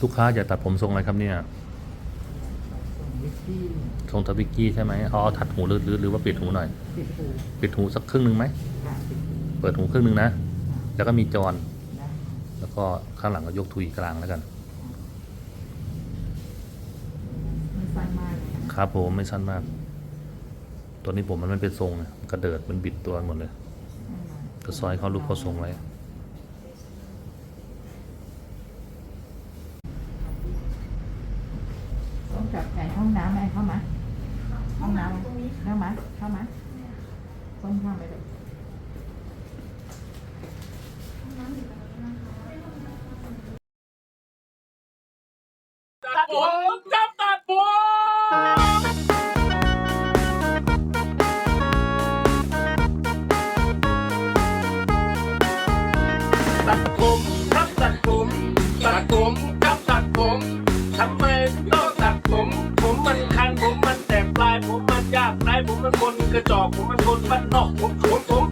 ลูกค้าจะตัดผมทรงอะไรครับเนี่ยวิกกี้ทรงทวิกกี้ใช่ไหมเอาเอาถัดหูหรือหรือหรือว่าปิดหูหน่อย ปิดหูปิดหูสักครึ่งหนึ่งไหมค่ะปิดหูเปิดหูครึ่งหนึ่งนะ แล้วก็มีจอนนะแล้วก็ข้างหลังก็ยกทุยกลางแล้วกันไม่สั้นมากเลยนะครับผมไม่สั้นมาก ตัวนี้ผมมันไม่เป็นทรงไงกระเดิดมันบิดตัวหมดเลยก็ซอยเข้ารูปเข้าทรงไว้ ต้องจับแผนห้องน้ำไหมเข้ามาห้องน้ำเข้ามาเข้ามาต้นเข้าไปเลยตัดผมจับตัดผมตัดผมครับตัดผมตัดผมครับตัดผมทำไมต้อง จอกผมมันคนบ้านนอกผมผมผม